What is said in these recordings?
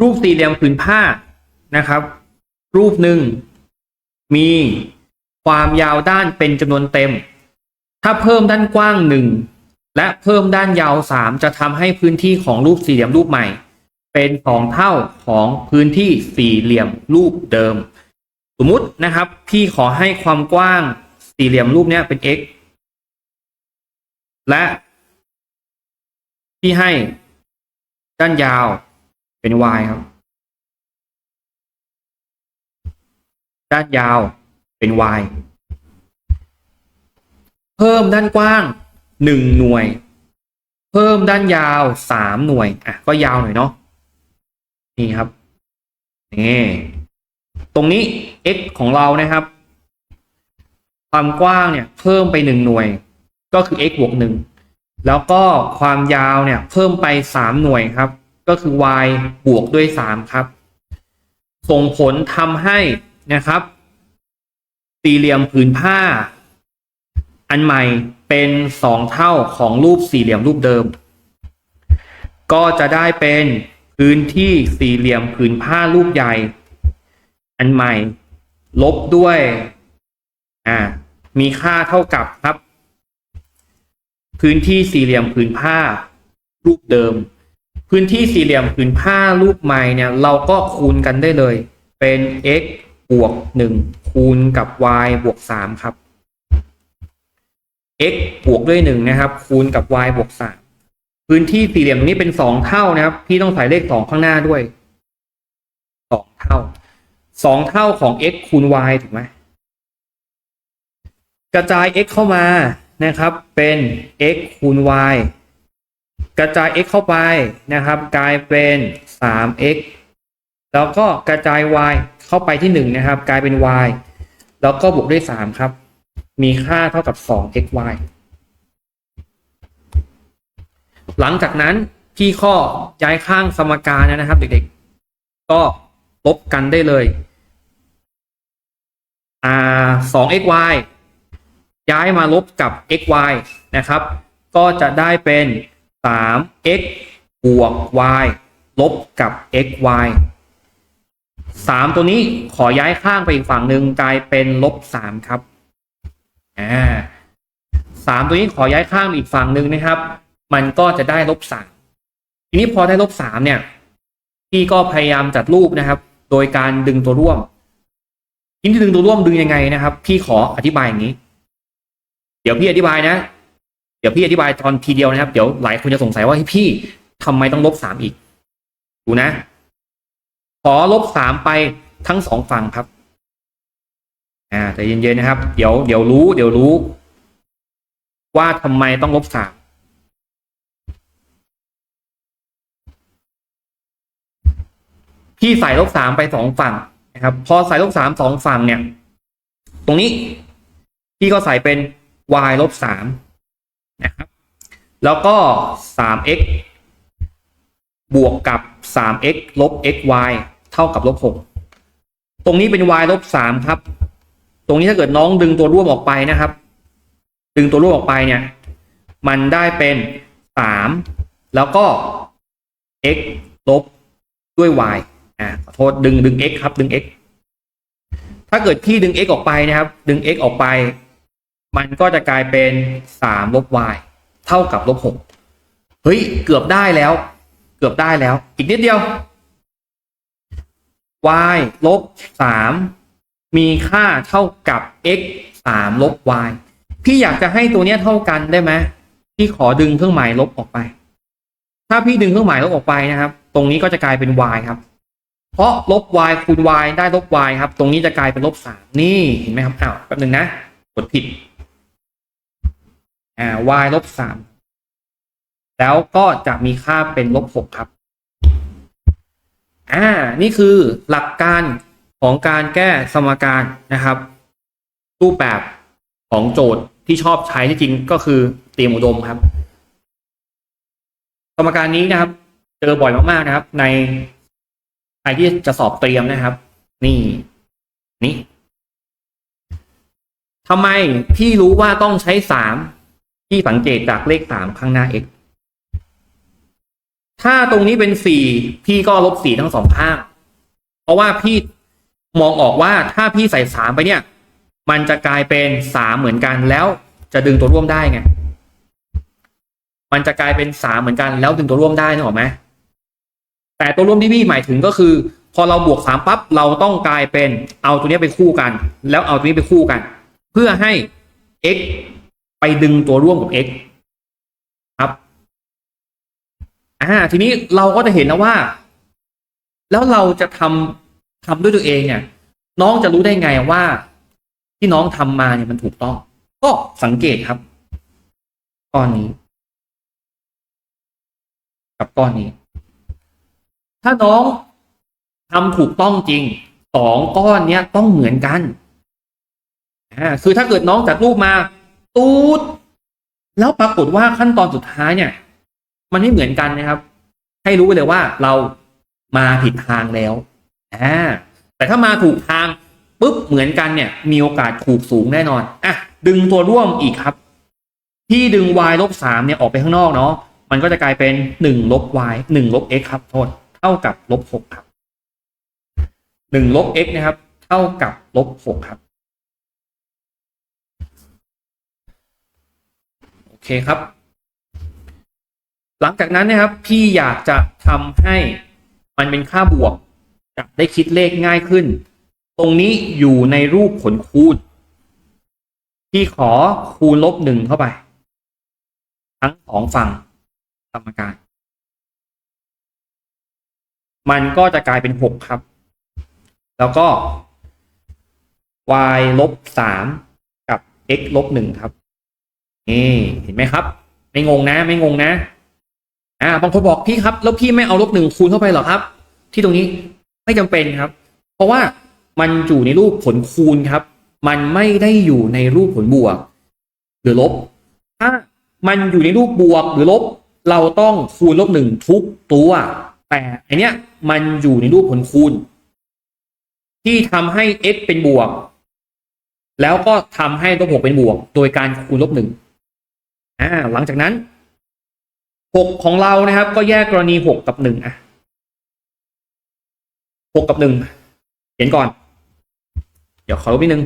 รูปสี่เหลี่ยมผืนผ้านะครับ รูปหนึ่งมีความยาวด้านเป็นจำนวนเต็ม ถ้าเพิ่มด้านกว้างหนึ่งและเพิ่มด้านยาวสามจะทำให้พื้นที่ของรูปสี่เหลี่ยมรูปใหม่ เป็นสองเท่าของพื้นที่สี่เหลี่ยมรูปเดิม สมมุตินะครับ พี่ขอให้ความกว้างสี่เหลี่ยมรูปเนี้ยเป็น x และพี่ให้ด้านยาว เป็น y ครับ ด้านยาวเป็น y เพิ่มด้านกว้างหนึ่งหน่วย เพิ่มด้านยาวสามหน่วย อะ ก็ยาวหน่อยเนาะนี่ครับนี่ตรงนี้ x ของเรานะครับ ความกว้างเนี่ย เพิ่มไปหนึ่งหน่วย ก็คือ x บวกหนึ่งแล้วก็ความยาวเนี่ย เพิ่มไปสามหน่วยครับ ก็คือ y บวกด้วยสามครับ ส่งผลทำให้นะครับ สี่เหลี่ยมผืนผ้า อันใหม่เป็นสองเท่าของรูปสี่เหลี่ยมรูปเดิม ก็จะได้เป็นพื้นที่สี่เหลี่ยมผืนผ้ารูปใหญ่ อันใหม่ ลบด้วยอ่ามีค่าเท่ากับครับ พื้นที่สี่เหลี่ยมผืนผ้ารูปเดิม พื้นที่สี่เหลี่ยมผืนผ้ารูปใหม่เนี่ย เราก็คูณกันได้เลย เป็น x บวกหนึ่งคูณกับ y บวกสามครับ x บวกด้วยหนึ่งนะครับ คูณกับ y บวกสามพื้นที่สี่เหลี่ยมตรงนี้เป็นสองเท่านะครับ พี่ต้องใส่เลขสองข้างหน้าด้วยสองเท่าสองเท่าของ x คูณ y ถูกไหมกระจาย x เข้ามานะครับ เป็น x คูณ y กระจาย x เข้าไปนะครับ กลายเป็น 3x แล้วก็กระจาย y เข้าไปที่หนึ่งนะครับ กลายเป็น y แล้วก็บวกด้วยสามครับ มีค่าเท่ากับสอง xy หลังจากนั้นที่ข้อย้ายข้างสมการนะครับ เด็กๆ ก็ลบกันได้เลยอ่าสอง xy ย้ายมาลบกับ xy นะครับ ก็จะได้เป็น สาม x บวก y ลบกับ xy สามตัวนี้ขอย้ายข้างไปอีกฝั่งหนึ่งกลายเป็นลบสามครับอ่าสามตัวนี้ขอย้ายข้างอีกฝั่งหนึ่งนะครับ มันก็จะได้ลบสามทีนี้พอได้ลบสามเนี่ยพี่ก็พยายามจัดรูปนะครับ โดยการดึงตัวร่วมทีนี้ดึงตัวร่วมดึงยังไงนะครับ พี่ขออธิบายอย่างนี้ เดี๋ยวพี่อธิบายนะเดี๋ยวพี่อธิบายตอนทีเดียวนะครับ เดี๋ยวหลายคนจะสงสัยว่าพี่ทำไมต้องลบสามอีก ดูนะ ขอลบสามไปทั้งสองฝั่งครับ อ่าแต่เย็นๆนะครับ เดี๋ยวเดี๋ยวรู้ เดี๋ยวรู้ ว่าทำไมต้องลบสามพี่ใส่ลบสามไปสองฝั่งนะครับ พอใส่ลบสามสองฝั่งเนี่ย ตรงนี้ พี่ก็ใส่เป็น y ลบสาม นะครับแล้วก็สาม x บวกกับสาม x ลบ xy เท่ากับลบหกตรงนี้เป็น y ลบสามครับ ตรงนี้ถ้าเกิดน้องดึงตัวร่วมออกไปนะครับ ดึงตัวร่วมออกไปเนี่ย มันได้เป็นสามแล้วก็ x ลบด้วย y อ่าขอโทษดึงดึง x ครับดึง x ถ้าเกิดพี่ดึง x ออกไปนะครับ ดึง x ออกไป มันก็จะกลายเป็นสามลบ y เท่ากับลบหกเฮ้ย เกือบได้แล้ว เกือบได้แล้ว อีกนิดเดียว y ลบสามมีค่าเท่ากับ x สามลบ y พี่อยากจะให้ตัวเนี้ยเท่ากันได้ไหมพี่ขอดึงเครื่องหมายลบออกไป ถ้าพี่ดึงเครื่องหมายลบออกไปนะครับ ตรงนี้ก็จะกลายเป็น y ครับ เพราะลบ y คูณ y ได้ลบ y ครับ ตรงนี้จะกลายเป็นลบสามนี่เห็นไหมครับอ้าวแป๊บนึงนะกดผิด อ่า y ลบสามแล้วก็จะมีค่าเป็นลบหกครับ อ่า นี่คือหลักการของการแก้สมการนะครับ รูปแบบของโจทย์ที่ชอบใช้ที่จริงก็คือเตรียมอุดมครับ สมการนี้นะครับ เจอบ่อยมากๆนะครับ ในใครที่จะสอบเตรียมนะครับ นี่นี่ทำไมพี่รู้ว่าต้องใช้สาม ที่สังเกตจากเลขสามข้างหน้า x ถ้าตรงนี้เป็นสี่พี่ก็ลบสี่ทั้งสองข้าง เพราะว่าพี่มองออกว่าถ้าพี่ใส่สามไปเนี่ย มันจะกลายเป็นสามเหมือนกันแล้วจะดึงตัวร่วมได้ไง มันจะกลายเป็นสามเหมือนกันแล้วดึงตัวร่วมได้นึกออกไหมแต่ตัวร่วมที่พี่หมายถึงก็คือ พอเราบวกสามปั๊บเราต้องกลายเป็นเอาตัวนี้ไปคู่กัน แล้วเอาตัวนี้ไปคู่กัน เพื่อให้ x ไปดึงตัวร่วมกับ x ครับอ่าทีนี้เราก็จะเห็นแล้วว่า แล้วเราจะทำทำด้วยตัวเองเนี่ย น้องจะรู้ได้ไงว่า ที่น้องทำมาเนี่ยมันถูกต้อง ก็สังเกตครับก้อนนี้ กับก้อนนี้ ถ้าน้องทำถูกต้องจริงสองก้อนเนี้ยต้องเหมือนกันอ่าคือถ้าเกิดน้องจัดรูปมา ตูดแล้วปรากฏว่าขั้นตอนสุดท้ายเนี่ย มันไม่เหมือนกันนะครับ ให้รู้ไปเลยว่าเรามาผิดทางแล้วอ่าแต่ถ้ามาถูกทางปุ๊บเหมือนกันเนี่ย มีโอกาสถูกสูงแน่นอนอะดึงตัวร่วมอีกครับ ที่ดึง y ลบสามเนี่ยออกไปข้างนอกเนาะมันก็จะกลายเป็นหนึ่งลบ y หนึ่งลบ x ครับโทษเท่ากับลบหกครับหนึ่งลบ x นะครับ เท่ากับลบหกครับ โอ เคครับ หลังจากนั้นนะครับ พี่อยากจะทำให้มันเป็นค่าบวกจะได้คิดเลขง่ายขึ้น ตรงนี้อยู่ในรูปผลคูณ พี่ขอคูณลบหนึ่งเข้าไป ทั้งสองฝั่งสมการ มันก็จะกลายเป็นหกครับ แล้วก็ y ลบสามกับ x ลบหนึ่งครับ นี่เห็นไหมครับ ไม่งงนะ ไม่งงนะ อ่าบางคนบอกพี่ครับ แล้วพี่ไม่เอาลบหนึ่งคูณเข้าไปหรอครับ ที่ตรงนี้ไม่จำเป็นครับ เพราะว่ามันอยู่ในรูปผลคูณครับ มันไม่ได้อยู่ในรูปผลบวก หรือลบ ถ้ามันอยู่ในรูปบวกหรือลบ เราต้องคูณลบหนึ่งทุกตัว แต่อันเนี้ยมันอยู่ในรูปผลคูณ ที่ทำให้ x เป็นบวก แล้วก็ทำให้ลบหกเป็นบวก โดยการคูณลบหนึ่ง อ่าหลังจากนั้น 6 ของเรานะครับ ก็แยกกรณี 6 กับ1อะ6กับ1เขียนก่อน เดี๋ยวขอรูปนิดนึง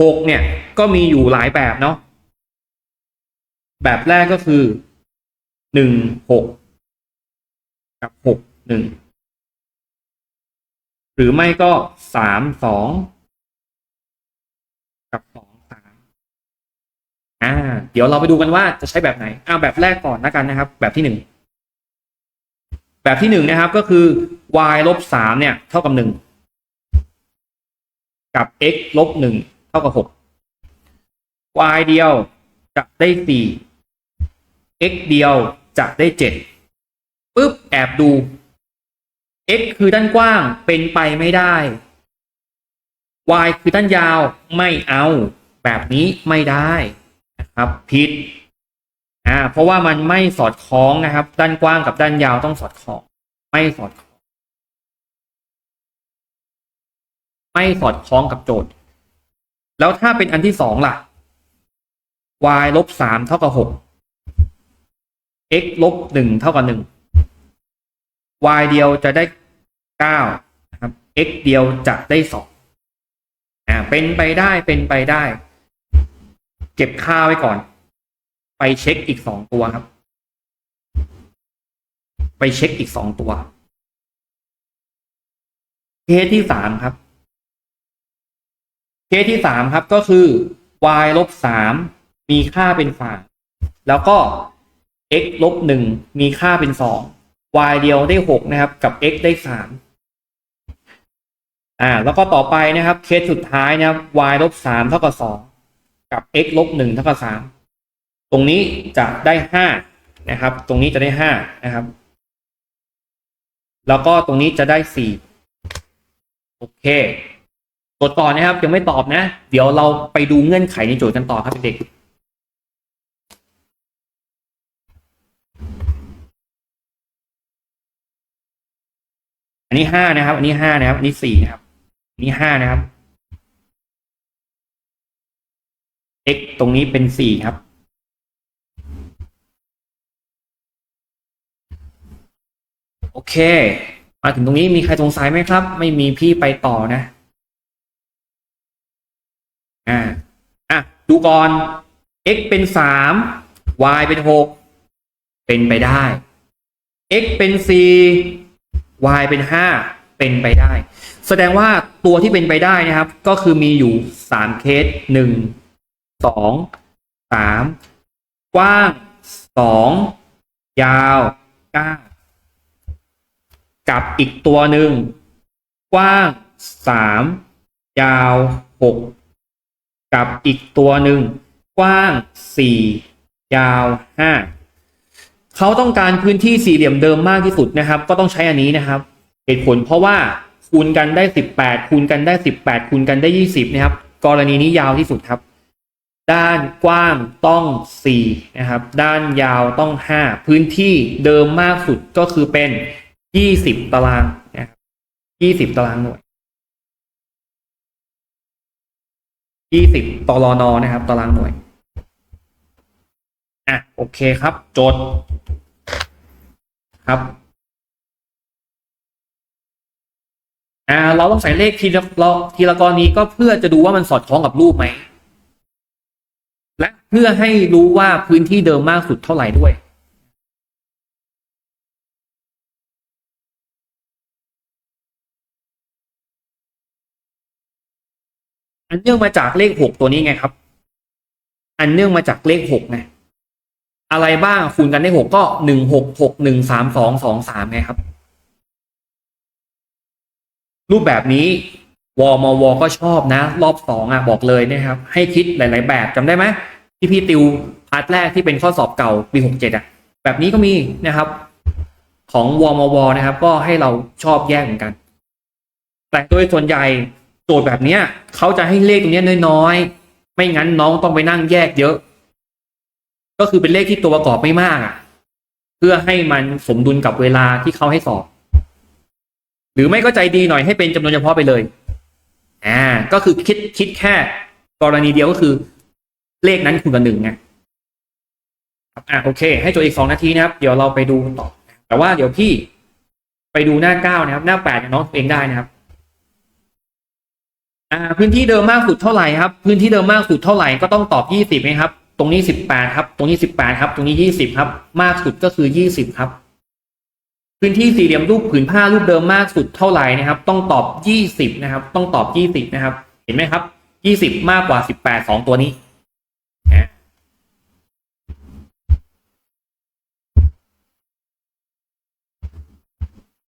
6เนี่ย ก็มีอยู่หลายแบบเนาะแบบแรกก็คือ 1 6 กับ 6 1 หรือไม่ก็ 3 2 อ่า เดี๋ยวเราไปดูกันว่าจะใช้แบบไหนอ่าแบบแรกก่อนนะกันนะครับ แบบที่หนึ่งแบบที่หนึ่งนะครับก็คือ y ลบสามเนี่ย เท่ากับหนึ่งกับ x ลบหนึ่งเท่ากับหก y เดียวจะได้สี่ x เดียวจะได้เจ็ดปุ๊บแอบดู x คือด้านกว้างเป็นไปไม่ได้ y คือด้านยาวไม่เอา แบบนี้ไม่ได้ ครับผิดอ่าเพราะว่ามันไม่สอดคล้องนะครับ ด้านกว้างกับด้านยาวต้องสอดคล้อง ไม่สอดคล้อง ไม่สอดคล้องกับโจทย์ แล้วถ้าเป็นอันที่สองล่ะ y ลบสามเท่ากับหก x ลบหนึ่งเท่ากับหนึ่ง y เดียวจะได้เก้านะครับ x เดียวจะได้สองอ่าเป็นไปได้เป็นไปได้ เก็บค่าไว้ก่อน ไปเช็คอีกสองตัวครับ ไปเช็คอีกสองตัวเคสที่สามครับเคสที่สามครับก็คือ y ลบสามมีค่าเป็นฝากแล้วก็ x ลบหนึ่งมีค่าเป็นสอง y เดียวได้หกนะครับ กับ x ได้สามอ่า แล้วก็ต่อไปนะครับ เคสสุดท้ายนะครับ y ลบสามเท่ากับสอง กับ x ลบหนึ่งเท่ากับสามตรงนี้จะได้ห้านะครับ ตรงนี้จะได้ห้านะครับ แล้วก็ตรงนี้จะได้สี่โอเคตรวจต่อนะครับ ยังไม่ตอบนะ เดี๋ยวเราไปดูเงื่อนไขในโจทย์กันต่อครับเด็กอันนี้ห้านะครับ อันนี้ห้านะครับ อันนี้สี่นะครับ อันนี้ห้านะครับ x ตรงนี้เป็นสี่ครับ โอเค มาถึงตรงนี้มีใครสงสัยไหมครับ ไม่มีพี่ไปต่อนะ อ่า อะ ดูก่อน x เป็นสาม y เป็นหก เป็นไปได้ x เป็นสี่ y เป็นห้า เป็นไปได้ แสดงว่าตัวที่เป็นไปได้นะครับ ก็คือมีอยู่สามเคสหนึ่ง สองสามกว้างสองยาวเก้ากับอีกตัวหนึ่งกว้างสามยาวหกกับอีกตัวหนึ่งกว้างสี่ยาวห้าเขาต้องการพื้นที่สี่เหลี่ยมเดิมมากที่สุดนะครับ ก็ต้องใช้อันนี้นะครับ เหตุผลเพราะว่าคูณกันได้สิบแปดคูณกันได้สิบแปดคูณกันได้ยี่สิบนะครับ กรณีนี้ยาวที่สุดครับ ด้านกว้างต้องสี่นะครับ ด้านยาวต้องห้าพื้นที่เดิมมากสุดก็คือเป็นยี่สิบตารางนะครับยี่สิบตารางหน่วยยี่สิบตรนนะครับ ตารางหน่วย อะ โอเคครับ โจทย์ครับ อ่า เราต้องใส่เลขทีละทีละกรณีก็เพื่อจะดูว่ามันสอดคล้องกับรูปไหม เพื่อให้รู้ว่าพื้นที่เดิมมากสุดเท่าไหร่ด้วยอันเนื่องมาจากเลขหกตัวนี้ไงครับ อันเนื่องมาจากเลขหกไงอะไรบ้างคูณกันได้หกก็หนึ่งหกหกหนึ่งสามสองสองสามไงครับ รูปแบบนี้วมวก็ชอบนะ รอบสองอะบอกเลยนะครับ ให้คิดหลาย ๆ แบบจำได้ไหม ที่พี่ติวพาร์ทแรกที่เป็นข้อสอบเก่าปีหกเจ็ดอะ แบบนี้ก็มีนะครับ ของวมวนะครับ ก็ให้เราชอบแยกเหมือนกัน แต่โดยส่วนใหญ่โจทย์แบบเนี้ยเขาจะให้เลขตรงนี้น้อยๆ ไม่งั้นน้องต้องไปนั่งแยกเยอะ ก็คือเป็นเลขที่ตัวประกอบไม่มากอะ เพื่อให้มันสมดุลกับเวลาที่เขาให้สอบ หรือไม่ก็ใจดีหน่อยให้เป็นจำนวนเฉพาะไปเลยอ่าก็คือคิดคิดแค่กรณีเดียวก็คือ เลขนั้นคูณกับหนึ่งไงครับอ่าโอเค ให้โจทย์อีกสองนาทีนะครับ เดี๋ยวเราไปดูต่อ แต่ว่าเดี๋ยวพี่ไปดูหน้าเก้านะครับ หน้าแปดเนี่ยน้องเองได้นะครับอ่าพื้นที่เดิมมากสุดเท่าไหร่ครับ พื้นที่เดิมมากสุดเท่าไหร่ก็ต้องตอบยี่สิบนะครับ ตรงนี้สิบแปดครับ ตรงนี้สิบแปดครับ ตรงนี้ยี่สิบครับ มากสุดก็คือยี่สิบครับ พื้นที่สี่เหลี่ยมรูปผืนผ้ารูปเดิมมากสุดเท่าไหร่นะครับ ต้องตอบยี่สิบนะครับ ต้องตอบยี่สิบนะครับ เห็นไหมครับยี่สิบมากกว่าสิบแปดสองตัวนี้ อะ